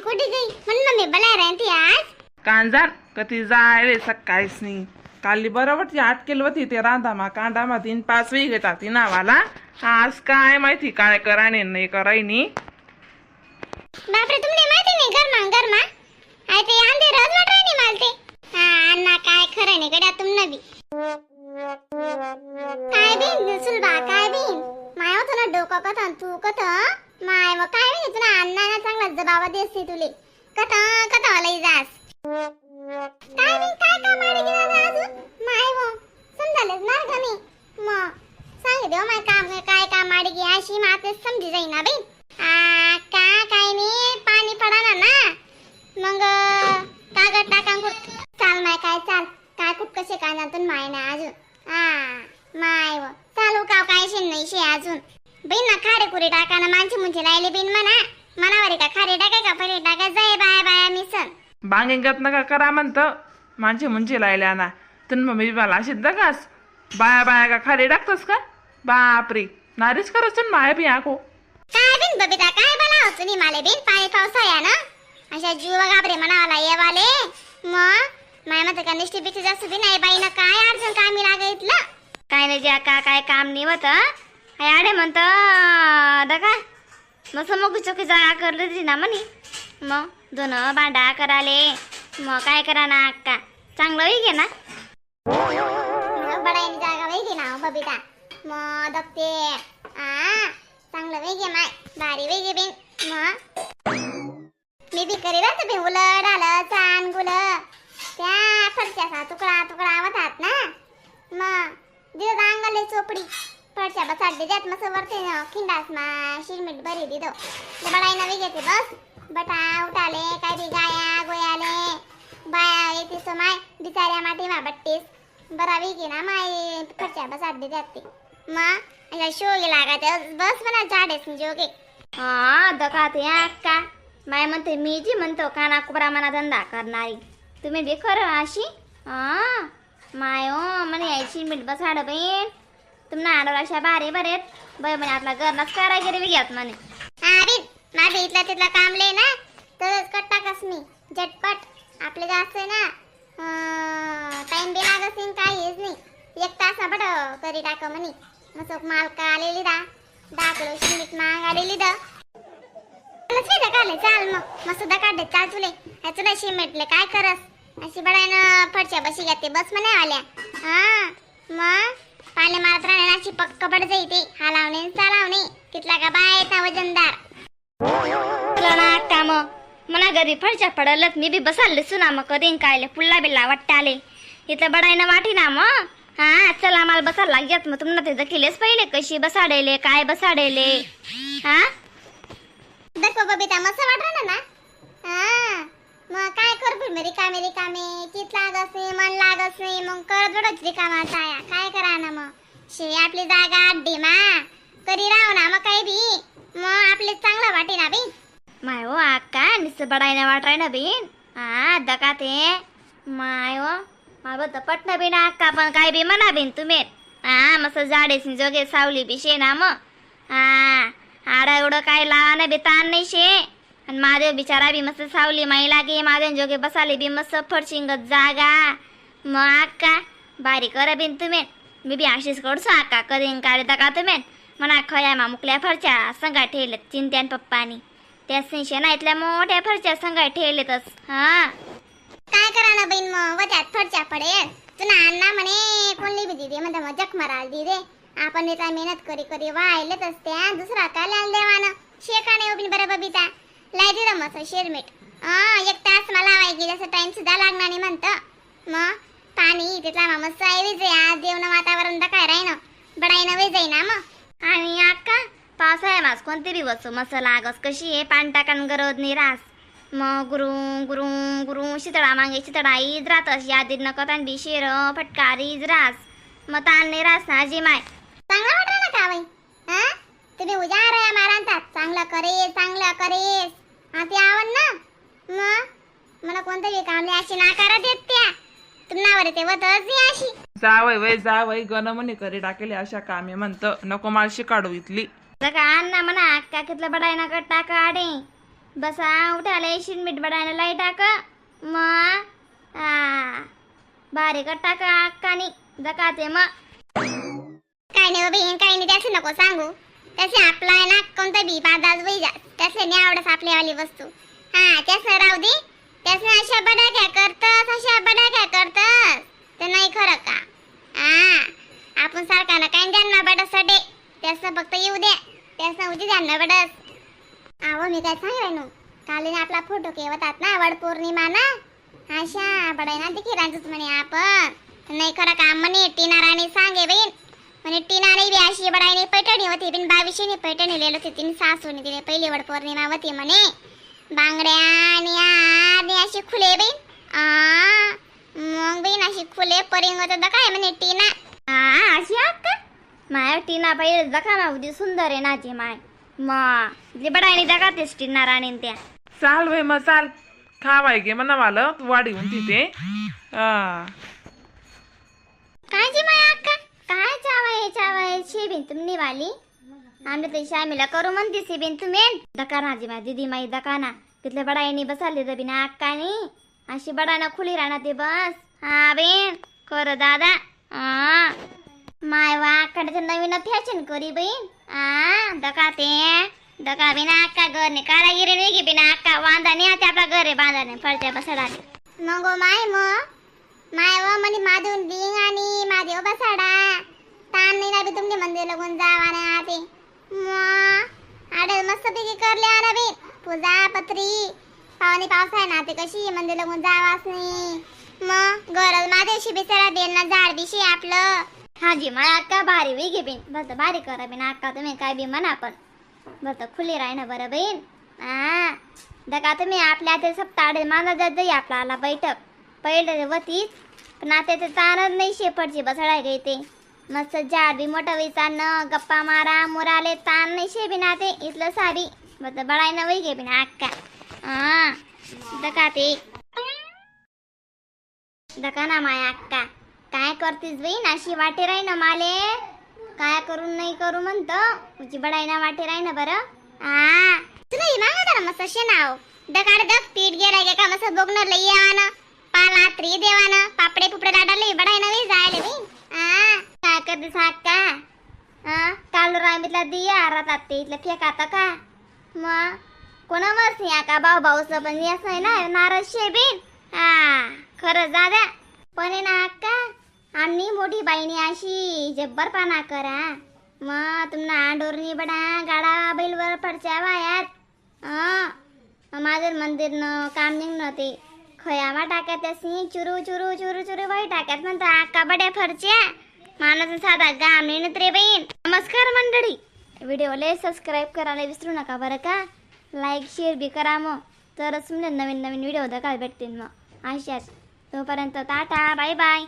आजी कुठे गई म्हणून मम्मी बला राहते आज. कांजार कधी जायले सकाळीच नाही काली बरोबर ती अटकेल होती ते रांधामा कांदामा तीन पाच वेळ घेतात ती नावाला. आज काय माहिती काय करायने नाही करायनी बापरे तुमने माहिती नाही गरमा गरमा. आय ते अंधे रोज वाट राहिनी मालते हा अण्णा काय खरं नाही गड्या तुमनं बी काय बिन सुलभा काय बिन माय होतं ना डोकं कथ तू कथ माय मग काय बिन तुला अण्णा ना चांगला जबाबा तुले. कथ कथ लई जास. काय मी काय काम आडी गेला अजून? माय वो समजालेच ना गणी मग सांग देव हो माय काम काय काम आडी गे अशी माते समजी जाईना ना आ बांगेंगत नका करा म्हणतं. माझे मुंचे लायल्या ना तुम्ही मम्मी मला शिद्ध दगास बाया बाया का खाली टाकतोस का? बापरे. नारीच करत माया बी आको काय बिन बबिता काय बला? होतो नी माले बिन पाय पावसाया ना? अशा जीव घाबरे म्हणावाला येवाले. मग माय मत का निष्ठी जास्त बी नाही बाई ना काय अडचण कामी लागायतलं काय नाही ज्या का काय काम नाही आडे म्हणत दका मग समोर चोकी जा करली ना म्हणे. मग दोन भांडा कराले. मग काय करा ना अक्का? चांगलं होई घे ना? बडाईनी जागा वेगळी ना हो, बबिता? मग दगते आ चांगलं वेगळे माय? भारी वेगळे बेन. मग? मी बी करी राहते बे उलट आलं चान गुल. त्या फरच्याचा तुकडा तुकडा आवतात ना? मग? दिद अंगाले चोपडी. फरच्या बस दे द्यात मस्त वरते खिंडास मा शिरमीट बरी दिदो बडाईना वेगळे घेते बस. बटा उठाले काय बी गाया गोयाले. बाया येते सो माय बिचाऱ्या माती मा बट्टीस. बरा वेगळी ना माय खर्चा बसाट दे द्यात ते मग अशा शोगे लागायचं बस म्हणा झाडेस जोगे. हा दका ते अक्का. माय म्हणते मी जी म्हणतो काना कुबरा मना धंदा करणारी. तुम्ही बी खरं अशी? हा. माय ओ म्हणे यायची मीठ बसाड बहीण तुम्हाला आडवर अशा बारे बरेत. बाय म्हणे आपला घरनाच कारागिरी बी घ्यात म्हणे. माझं इथलं तिथलं कामले ना तरच कट टाकस मी. झटपट. आपले जास्त आहे ना टाइम बी लागत नाही काहीच नाही. एक तास बट करी टाक म्हणे. मग मालका आलेली दा. दहा किलो शिंदीत माग आलेली दा. चाल मग. मस्त काढले चाल तुले. हे तुला शिमेटले काय करस? अशी बडायनं फडच्या बशी घेते बस म्हणे आल्या. हा मग? पाणी मारत राहण्याची पक्क पड जाईते हा लावणे चालावणे तिथला का बाय येता वजनदार. ना अक्का मना घरी फडच्या पडलत मी बी बसाले सुना मग कधी कायले पुल्ला बिल्ला वाटताले इथलं बडायनं वाटी ना मग हा चला आम्हाला बसायला लागत मग तुम्हाला ते दखिलेच पहिले कशी बसाडेले काय बसाडेले हा? देखो बबिता मस्त वाटलं ना हा? मग काय कर मी रिकामे रिकामे? चित लागत नाही मन लागत नाही मग करत बडच रिकामा काय करा ना मग? शे आपली जागा अड्डी मा. करी राव ना मग काय बी. मग आपले चांगला वाटे ना बी माय हो अक्का नुसतं बडायनं वाटाय ना बीन. हा दका ते माय हो मला तर पटणं बीन अक्का पण काय बी म्हणा बिन तुम्ही. हा मस्त जाडेस जोगे सावली बी शे ना मग हा आडा एवढं काय लावा ना बी ताण नाही शे. आणि महादेव बिचारा बी मस्त सावली माई लागे महादेव जोगे बसाले बी मस्त फडशिंगत जागा. मग अक्का बारी करा बिन तुम्ही. मी बी आशीष कडसो अक्का कधी काढता का तुम्ही म्हणा खया मामुकल्या फरच्या संगा ठेवल्यात चिंत्यान पप्पानी. त्या सिंशना इथल्या मोठ्या फरच्या संगा ठेवलेतच हा. काय करा ना बहीण मग? वत्यात फरच्या पडेल. तुला अण्णा म्हणे कोणली बी दिदी? म्हणजे मग जख माराल दिदे. आपण इथं मेहनत करी करी वाहिलेच असते दुसरा काय लाल देवानं? नाही उभी बरं बबिता. लाई दिलं मस्त शेरमेट हा एक तास मला लावायची जसं टाइम सुद्धा लागणार नाही म्हणतं. मग? पाणी तिथला मग मस्त आहे. विजय आज जेवण वातावरण तर काय राहीन बडाईनं विजय ना मग. आणि आका पावसाळ्या मास कोणती बी वस्तू मस्त लागस कशी आहे? पाणी टाकान गरज नाही रास मग गुरु गुरु गुरु शितळा मागे शितळा ईज राहतस यादी नकतान बी शेर फटकार ईज रास. मग ताण नाही रास ना जी माय. चांगला वाटलं ना का बाई? हा? तुम्ही उजाड या मारांतात. चांगलं करेस चांगलं करेस. हा ते आवड ना? मग? मला कोणतरी कामले अशी नाकारा देत त्या. तुम्हाला ते वतच अशी. जावय वय जावय गण म्हणे करी टाकेले अशा कामे म्हणतं. नको माळशी काढू इथली. जगा अण्णा म्हणा अक्का कितलं बडायना कट टाका आडे. बसा उठाले शिरमीट बडायला लाई टाक. मग हा बारीक टाक अक्कानी दकाते मग काय नाही बहीण काही नाही त्याचे नको सांगू. त्याचे आपला आहे ना कोणता बी पादाच वैजा त्याचे नाही आवडत आपल्यावाली वस्तू. हा त्याचं राहू दे. त्याचे अशा बडाक्या करतात अशा बडाक्या करतात ते नाही खरं का? हा आपण सारखाना काय त्यांना बडस डे त्याचं फक्त येऊ दे त्याचं उदी त्यांना बडस. आव मी काय सांग राहिनो कालीने आपला फोटो केवतात ना वड पौर्णिमा ना? अशा बडाय ना ते किरांचंच म्हणे आपण. नाही खरं काम म्हणे टीना राणी सांगे बहीण. म्हणे टीना बी अशी बडाईने पैठणी होती बिन बावीसशेने पैठणी लिहिलं होती तिने सासूने तिने पहिली वड पौर्णिमा होती म्हणे. बांगड्या आणि आणि अशी खुले बहीण. आ मग बहीण अशी खुले परिंग होतं काय म्हणे टीना? हा अशी अक्का माय टीना पहिले दका ना उदी सुंदर आहे नाची माय. मग बडायनी दकातेच टीना राणी त्या. चाल वे मग चाल. खावाय गे म्हणा मला तू वाढी होती ते हा. काय जी माय अक्का काय चावाय चावाय शेबीन तुमनी वाली आम्ही तर शामीला करू म्हणते शेबीन तुम्ही दका नाजी माय दीदी माई दका ना तिथल्या बडायनी बसाले तर बिना अक्कानी अशी बडाना खुली राहणार ते बस. हा बेन. कर दादा. हा माय वा नवीन फॅशन करी बहीण आ दका ते दका बिना अक्का घर ने कारागिरी वेगी बिना अक्का वांदा नाही आता आपला घर आहे बांधा नाही फळच्या बसाडा मग माय मग माय व म्हणे माधून बिंग आणि महादेव बसाडा ताण नाही ना बी तुमचे मंदिर लगून जावा ना ते. मग आडे मस्त पैकी करले आना बी पूजा पत्री पाहुणे पाऊस आहे ना ते कशी मंदिर लगून जावाच नाही. मग गरज महादेवशी बिचारा देईल ना झाड दिशी आपलं. हाजी मला अक्का भारी वेगी बिन. बरं भारी करा बिन अक्का तुम्ही काय बी म्हणा पण. बरं खुली राही ना बरं बहीण हा दका तुम्ही आपल्या ते सप्ताडे माझा जात जाई आपल्याला बैठक. पहिले वतीच पण आता ते ताणच नाही शेपटची बसळाय गे ते मस्त झाड बी मोठं विचारणं गप्पा मारा मुराले ताण नाही शे बिना ते इथलं सारी. बरं बळायनं वै घे बिन अक्का. दका ते दका ना माया अक्का काय करतीस बाई अशी वाटे राही ना माले काय करून नाही करू म्हणतो तुझी बडाई ना वाटे राही ना बरं हा तुला ही जरा मस्त शेणाव दकाड दक पीठ गेला गे का मस्त बघणार लई यावानं पाला त्री देवानं पापडे पुपडे दाडाले बडाय नवी जायले बी हा काय करतीस अक्का हा काल रामीतला दिया रातात ते इथलं फेकाता का मग कोणावर मस्त का भाऊ भाऊचं पण येस आहे ना नाराज शेबीन? हा खरं दादा पण आहे ना अक्का आम्ही मोठी बाईनी अशी जब्बरपणा करा. मग तुम्हाला आंडोरनी बडा गाडा बैलवर पडच्या वायात. हं माझं मंदिर न काम निघणं ते खयामा टाक्यात त्यासी चुरू चुरू चुरू चुरू बाई टाक्यात म्हणतो अक्का बड्या फरच्या. माणूस साधा गाम नेत रे बहीण नमस्कार मंडळी व्हिडिओला सबस्क्राईब करायला विसरू नका बरं का? लाईक शेअर बी करा मग तरच म्हणजे नवीन नवीन व्हिडिओ दाखवायला भेटतील मग. अशाच. तोपर्यंत टाटा बाय बाय